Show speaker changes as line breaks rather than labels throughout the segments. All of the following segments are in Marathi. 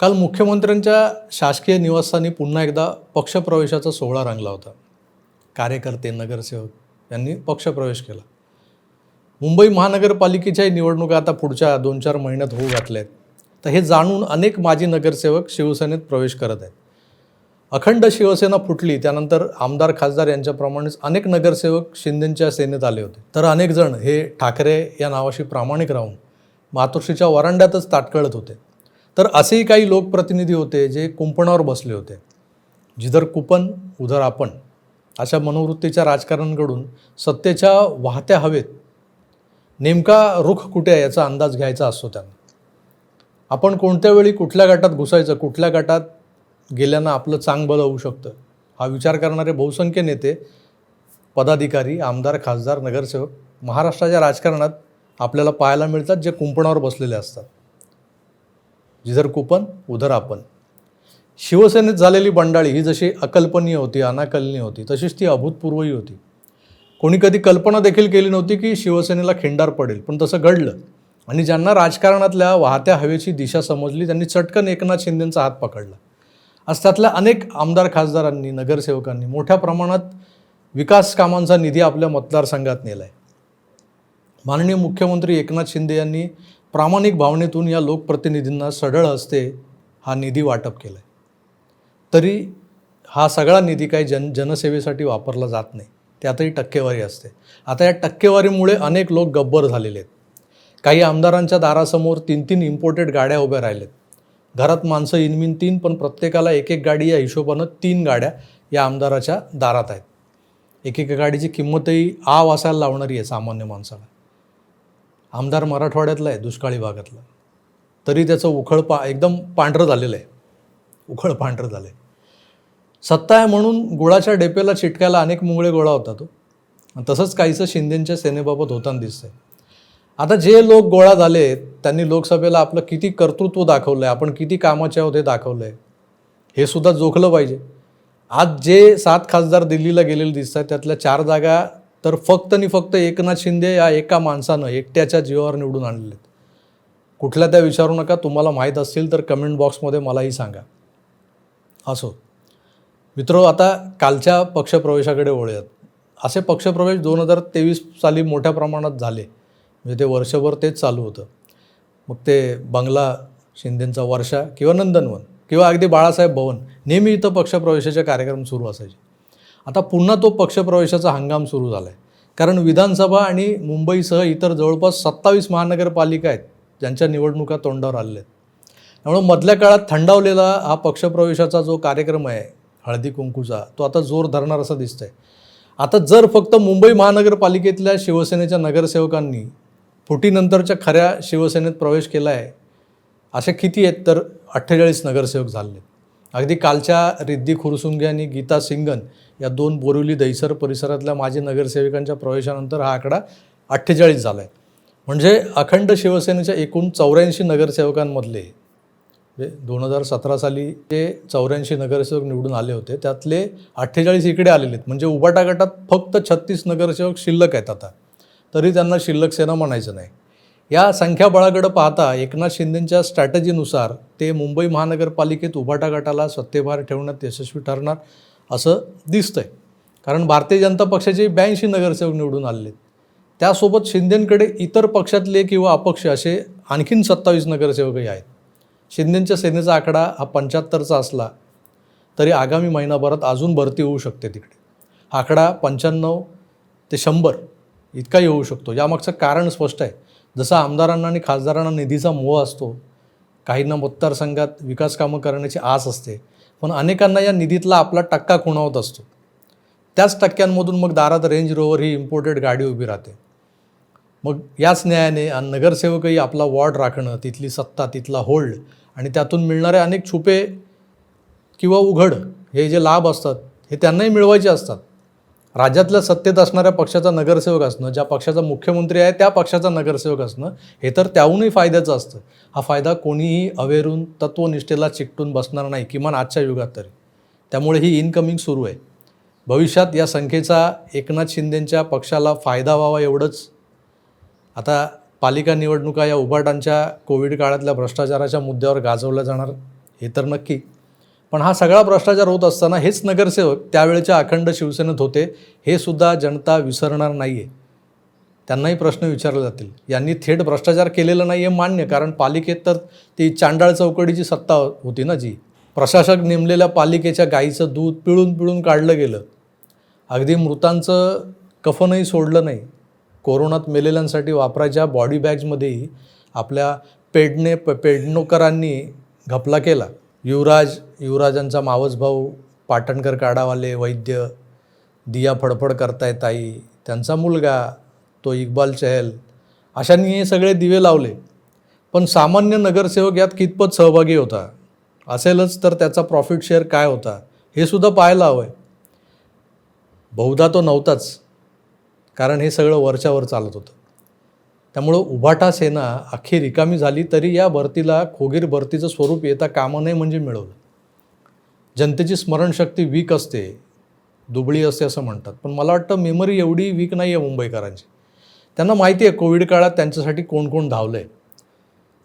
काल मुख्यमंत्र्यांच्या शासकीय निवासस्थानी पुन्हा एकदा पक्षप्रवेशाचा सोहळा रंगला होता. कार्यकर्ते नगरसेवक यांनी पक्षप्रवेश केला. मुंबई महानगरपालिकेच्याही निवडणुका आता पुढच्या दोन चार महिन्यात होऊ घातल्या आहेत तर हे जाणून अनेक माजी नगरसेवक शिवसेनेत प्रवेश करत आहेत. अखंड शिवसेना फुटली त्यानंतर आमदार खासदार यांच्याप्रमाणेच अनेक नगरसेवक शिंदेंच्या सेनेत आले होते. तर अनेक जण हे ठाकरे या नावाशी प्रामाणिक राहून मातोश्रीच्या वरांड्यातच ताटकळत होते. तर असेही काही लोकप्रतिनिधी होते जे कुंपणावर बसले होते. जिधर कुपन उधर आपण अशा मनोवृत्तीच्या राजकारणकडून सत्तेच्या वाहत्या हवेत नेमका रुख कुठे आहे याचा अंदाज घ्यायचा असतो त्यांना. आपण कोणत्या वेळी कुठल्या गटात घुसायचं कुठल्या गटात गेल्यानं आपलं चांगबलं होऊ शकतं? हा विचार करणारे बहुसंख्य नेते पदाधिकारी आमदार खासदार नगरसेवक महाराष्ट्राच्या राजकारणात आपल्याला पाहायला मिळतात जे कुंपणावर बसलेले असतात. जिधर कुपन उधर आपण शिवसेनेत झालेली बंडाळी ही जशी अकल्पनीय होती अनाकलनीय होती तशीच ती अभूतपूर्वही होती. कोणी कधी कल्पना देखील केली नव्हती की शिवसेनेला खिंडार पडेल पण तसं घडलं. आणि ज्यांना राजकारणातल्या वाहत्या हवेची दिशा समजली त्यांनी चटकन एकनाथ शिंदेंचा हात पकडला. आज त्यातल्या अनेक आमदार खासदारांनी नगरसेवकांनी मोठ्या प्रमाणात विकास कामांचा निधी आपल्या मतदारसंघात नेला आहे माननीय मुख्यमंत्री एकनाथ शिंदे यांनी प्रामाणिक भावनेतून या लोकप्रतिनिधींना सढळ असते हा निधी वाटप केला आहे तरी हा सगळा निधी काही जन जनसेवेसाठी वापरला जात नाही. त्यातही टक्केवारी असते. आता या टक्केवारीमुळे अनेक लोक गब्बर झालेले आहेत. काही आमदारांच्या दारासमोर तीन तीन इम्पोर्टेड गाड्या उभ्या राहिल्यात घरात माणसं इनमिन तीन पण प्रत्येकाला एक एक गाडी या हिशोबानं तीन गाड्या या आमदाराच्या दारात आहेत. एकेका गाडीची किंमतही आ वासायला लावणारी आहे सामान्य माणसाला. आमदार मराठवाड्यातला आहे दुष्काळी भागातला. तरी त्याचं उखळ पा एकदम पांढरं झालेलं आहे. उखळ पांढरं झालं आहे सत्ता आहे म्हणून गुळाच्या डेपेला चिटकायला अनेक मुंगळे गोळा होता तो. तसंच काहीसं शिंदेंच्या सेनेबाबत होताना दिसतंय. आता जे लोक गोळा झाले त्यांनी लोकसभेला आपलं किती कर्तृत्व दाखवलं आहे आपण किती कामाचे आहोत हे दाखवलं आहे हे सुद्धा जोखलं पाहिजे. आज जे सात खासदार दिल्लीला गेलेले दिसत आहेत त्यातल्या चार जागा तर फक्त आणि फक्त एकनाथ शिंदे या एका माणसानं एकट्याच्या जीवावर निवडून आणलेत आहेत. कुठल्या त्या विचारू नका तुम्हाला माहीत असतील तर कमेंट बॉक्समध्ये मलाही सांगा. असो. मित्र आता कालच्या पक्षप्रवेशाकडे वळूयात. असे पक्षप्रवेश दोन हजार तेवीस साली मोठ्या प्रमाणात झाले. म्हणजे ते वर्षभर तेच चालू होतं. मग ते बंगला शिंदेंचा वर्षा किंवा नंदनवन किंवा अगदी बाळासाहेब भवन. नेहमी इथं पक्षप्रवेशाचे कार्यक्रम सुरू असायचे. आता पुन्हा तो पक्षप्रवेशाचा हंगाम सुरू झाला आहे कारण विधानसभा आणि मुंबईसह इतर जवळपास सत्तावीस महानगरपालिका आहेत ज्यांच्या निवडणुका तोंडावर आलेल्या आहेत. त्यामुळे मधल्या काळात थंडावलेला हा पक्षप्रवेशाचा जो कार्यक्रम आहे हळदी कुंकूचा तो आता जोर धरणार असं दिसतंय. आता जर फक्त मुंबई महानगरपालिकेतल्या शिवसेनेच्या नगरसेवकांनी फुटीनंतरच्या खऱ्या शिवसेनेत प्रवेश केला आहे असे किती आहेत तर अठ्ठेचाळीस नगरसेवक झाले अगदी कालच्या रिद्धी खुरसुंगे आणि गीता सिंगन या दोन बोरिवली दहिसर परिसरातल्या माजी नगरसेवकांच्या प्रवेशानंतर हा आकडा अठ्ठेचाळीस झाला आहे म्हणजे अखंड शिवसेनेच्या एकूण चौऱ्याऐंशी नगरसेवकांमधले दोन हजार सतरा साली जे चौऱ्याऐंशी नगरसेवक निवडून आले होते त्यातले अठ्ठेचाळीस इकडे आलेले आहेत. म्हणजे उबाटा गटात फक्त छत्तीस नगरसेवक शिल्लक आहेत आता. तरी त्यांना शिल्लक सेना म्हणायचं नाही. या संख्याबळाकडं पाहता एकनाथ शिंदेंच्या स्ट्रॅटजीनुसार ते मुंबई महानगरपालिकेत उभाटा गटाला सत्तेभार ठेवण्यात यशस्वी ठरणार असं दिसतंय. कारण भारतीय जनता पक्षाचे ब्याऐंशी नगरसेवक निवडून आलेले आहेत त्यासोबत शिंदेंकडे इतर पक्षातले किंवा अपक्ष असे आणखीन सत्तावीस नगरसेवकही आहेत. शिंदेंच्या सेनेचा आकडा हा पंच्याहत्तरचा असला तरी आगामी महिनाभरात अजून भरती होऊ शकते तिकडे. आकडा पंच्याण्णव ते शंभर इतकाही होऊ शकतो. यामागचं कारण स्पष्ट आहे. जसा आमदारांना आणि खासदारांना निधीचा मोह असतो काहींना मतदारसंघात विकास कामं करण्याची आस असते पण अनेकांना या निधीतला आपला टक्का खुणावत असतो. त्याच टक्क्यांमधून मग दारात रेंज रोवर ही इम्पोर्टेड गाडी उभी राहते. मग याच न्यायाने नगरसेवकही आपला वॉर्ड राखणं तिथली सत्ता तिथला होल्ड आणि त्यातून मिळणारे अनेक छुपे किंवा उघड हे जे लाभ असतात हे त्यांनाही मिळवायचे असतात. राज्यातल्या सत्तेत असणाऱ्या पक्षाचा नगरसेवक असणं ज्या पक्षाचा मुख्यमंत्री आहे त्या पक्षाचा नगरसेवक असणं हे तर त्याहूनही फायद्याचं असतं. हा फायदा कोणीही अवेरून तत्वनिष्ठेला चिकटून बसणार नाही किमान आजच्या युगात तरी. त्यामुळे ही इनकमिंग सुरू आहे. भविष्यात या संख्येचा एकनाथ शिंदेंच्या पक्षाला फायदा व्हावा एवढंच. आता पालिका निवडणुका या उभाटांच्या कोविड काळातल्या भ्रष्टाचाराच्या मुद्द्यावर गाजवल्या जाणार हे तर नक्की. पण हा सगळा भ्रष्टाचार होत असताना हेच नगरसेवक त्यावेळेच्या अखंड शिवसेनेत होते हे सुद्धा जनता विसरणार नाही आहे त्यांनाही प्रश्न विचारले जातील. यांनी थेट भ्रष्टाचार केलेला नाही आहे मान्य कारण पालिकेत तर ती चांडाळ चौकडीची सत्ता होती ना जी. प्रशासक नेमलेल्या पालिकेच्या गाईचं दूध पिळून पिळून काढलं गेलं. अगदी मृतांचं कफनही सोडलं नाही. कोरोनात मेलेल्यांसाठी वापरायच्या बॉडी बॅग्समध्येही आपल्या पेडणे प पेडणोकरांनी घपला केला. युवराज युवराजांचा मावस भाऊ पाटणकर काडावाले वैद्य दिया फडफड करताय ताई त्यांचा मुलगा तो इक्बाल चहल अशांनी हे सगळे दिवे लावले. पण सामान्य नगरसेवक यात कितपत सहभागी होता? असेलच तर त्याचा प्रॉफिट शेअर काय होता? हे सुद्धा पाहायला हवं आहे बहुधा तो नव्हताच कारण हे सगळं वरच्यावर चालत होतं. त्यामुळं उभाटा सेना अख्खी रिकामी झाली तरी या भरतीला खोगीर भरतीचं स्वरूप येता कामं नाही म्हणजे मिळवलं. जनतेची स्मरणशक्ती वीक असते दुबळी असते असं म्हणतात. पण मला वाटतं मेमरी एवढी वीक नाही आहे मुंबईकरांची. त्यांना माहिती आहे कोविड काळात त्यांच्यासाठी कोण कोण धावलं आहे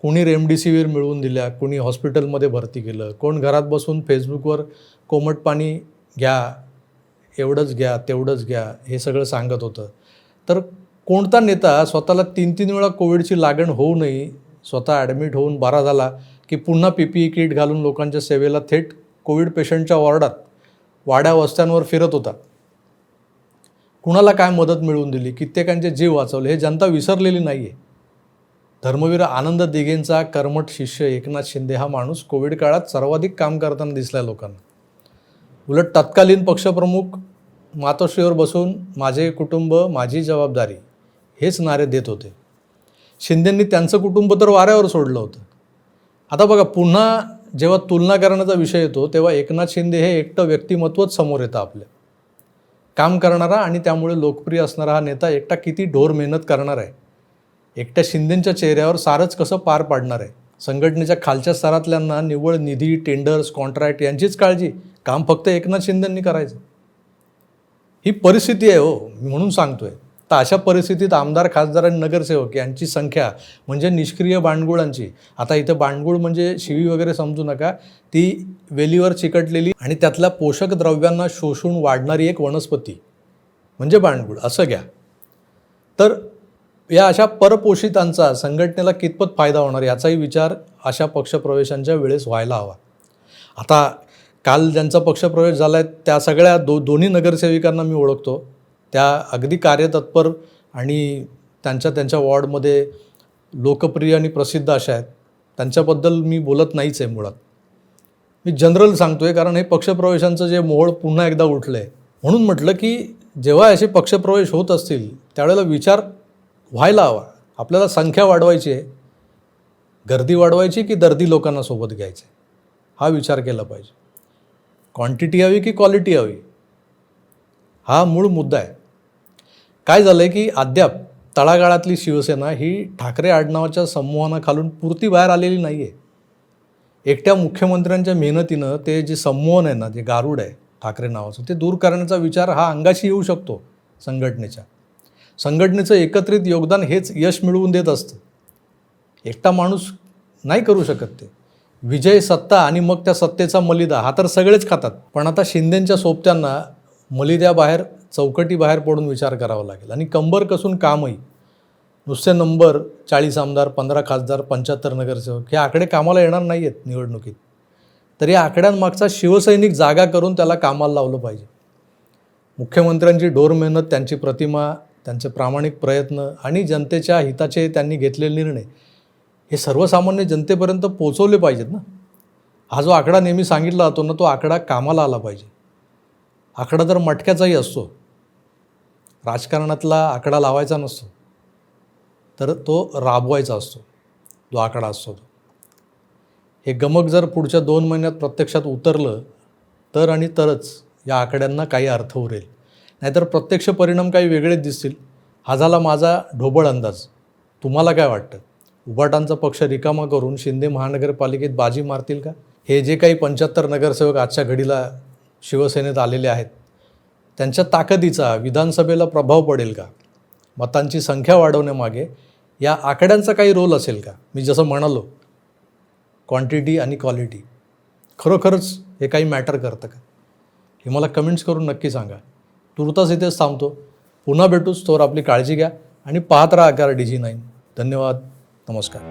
कोणी रेमडिसिवीर मिळवून दिल्या कोणी हॉस्पिटलमध्ये भरती केलं कोण घरात बसून फेसबुकवर कोमट पाणी घ्या एवढंच घ्या तेवढंच घ्या हे सगळं सांगत होतं. तर कोणता नेता स्वतःला तीन तीन वेळा कोविडची लागण होऊ नये स्वतः ॲडमिट होऊन बरा झाला की पुन्हा पी पी ई किट घालून लोकांच्या सेवेला थेट कोविड पेशंटच्या वॉर्डात वाड्या वस्त्यांवर फिरत होता. कुणाला काय मदत मिळवून दिली? कित्येकांचे जीव वाचवले. हे जनता विसरलेली नाही आहे धर्मवीर आनंद दिघेंचा कर्मठ शिष्य एकनाथ शिंदे हा माणूस कोविड काळात सर्वाधिक काम करताना दिसला लोकांना. उलट तत्कालीन पक्षप्रमुख मातोश्रीवर बसून माझे कुटुंब माझी जबाबदारी हेच नारे देत होते. शिंदेंनी त्यांचं कुटुंब तर वाऱ्यावर सोडलं होतं. आता बघा पुन्हा जेव्हा तुलना करण्याचा विषय येतो तेव्हा एकनाथ शिंदे हे एकटं व्यक्तिमत्वच समोर येतं आपल्या. काम करणारा आणि त्यामुळे लोकप्रिय असणारा हा नेता एकटा किती ढोर मेहनत करणार आहे? एकट्या शिंदेंच्या चेहऱ्यावर सारच कसं पार पाडणार आहे? संघटनेच्या खालच्या स्तरातल्यांना निव्वळ निधी टेंडर्स कॉन्ट्रॅक्ट यांचीच काळजी. काम फक्त एकनाथ शिंदेंनी करायचं. ही परिस्थिती आहे हो मी म्हणून सांगतोय. तर अशा परिस्थितीत आमदार खासदार आणि नगरसेवक यांची संख्या म्हणजे निष्क्रिय बांडगुळांची आता इथं बांडगुळ म्हणजे शिवी वगैरे समजू नका. ती वेलीवर चिकटलेली आणि त्यातल्या पोषक द्रव्यांना शोषून वाढणारी एक वनस्पती म्हणजे बांडगुळ असं घ्या. तर या अशा परपोषितांचा संघटनेला कितपत फायदा होणार याचाही विचार अशा पक्षप्रवेशांच्या वेळेस व्हायला हवा. आता काल ज्यांचा पक्षप्रवेश झाला आहे त्या सगळ्या दो दोन्ही नगरसेविकांना मी ओळखतो. त्या अगदी कार्यतत्पर आणि त्यांच्या त्यांच्या वॉर्डमध्ये लोकप्रिय आणि प्रसिद्ध अशा आहेत. त्यांच्याबद्दल मी बोलत नाहीच आहे मुळात. मी जनरल सांगतोय कारण हे पक्षप्रवेशांचं जे मोहळ पुन्हा एकदा उठलं आहे म्हणून म्हटलं की जेव्हा असे पक्षप्रवेश होत असतील त्यावेळेला विचार व्हायला हवा. आपल्याला संख्या वाढवायची आहे. गर्दी वाढवायची की दर्दी लोकांना सोबत घ्यायचे? हा विचार केला पाहिजे. क्वांटिटी हवी की क्वालिटी हवी? हा मूळ मुद्दा आहे. काय झालं आहे की अद्याप तळागाळातली शिवसेना ही ठाकरे आडनावाच्या समूहानाखालून पुरती बाहेर आलेली नाही आहे एकट्या मुख्यमंत्र्यांच्या मेहनतीनं ते जे संमोहन आहे ना जे गारुड आहे ठाकरे नावाचं ते दूर करण्याचा विचार हा अंगाशी येऊ शकतो संघटनेच्या. संघटनेचं एकत्रित योगदान हेच यश मिळवून देत असतं. एकटा माणूस नाही करू शकत ते. विजय सत्ता आणि मग त्या सत्तेचा मलिदा हा तर सगळेच खातात. पण आता शिंदेंच्या सोबत्यांना मलिद्याबाहेर चौकटीबाहेर पडून विचार करावा लागेल. आणि कंबर कसून कामही नुसते नंबर चाळीस आमदार पंधरा खासदार पंच्याहत्तर नगरसेवक हे आकडे कामाला येणार नाही आहेत निवडणुकीत. तर या आकड्यांमागचा शिवसैनिक जागा करून त्याला कामाला लावलं पाहिजे. मुख्यमंत्र्यांची ढोर मेहनत त्यांची प्रतिमा त्यांचे प्रामाणिक प्रयत्न आणि जनतेच्या हिताचे त्यांनी घेतलेले निर्णय हे सर्वसामान्य जनतेपर्यंत पोचवले पाहिजेत ना? हा जो आकडा नेहमी सांगितला जातो ना तो आकडा कामाला आला पाहिजे. आकडा तर मटक्याचाही असतो. राजकारणातला आकडा लावायचा नसतो. तर तो राबवायचा असतो. जो आकडा असतो तो. हे गमक जर पुढच्या दोन महिन्यात प्रत्यक्षात उतरलं तर आणि तरच या आकड्यांना काही अर्थ उरेल. नाहीतर प्रत्यक्ष परिणाम काही वेगळेच दिसतील. हा झाला माझा ढोबळ अंदाज. तुम्हाला काय वाटतं? उभाटांचा पक्ष रिकामा करून शिंदे महानगरपालिकेत बाजी मारतील का? हे जे काही पंच्याहत्तर नगरसेवक आजच्या घडीला शिवसेनेत आलेले आहेत. त्यांच्या ताकदीचा विधानसभेला प्रभाव पडेल का? मतांची संख्या वाढवण्यामागे या आकड्यांचा काही रोल असेल का? मी जसं म्हणालो क्वांटिटी आणि क्वालिटी खरोखरच हे काही मॅटर करतं का? हे मला कमेंट्स करून नक्की सांगा. तुर्तास इथेच थांबतो. पुन्हा भेटूच. तोवर आपली काळजी घ्या आणि पाहत राहा आकार डी जी नाईन धन्यवाद. नमस्कार.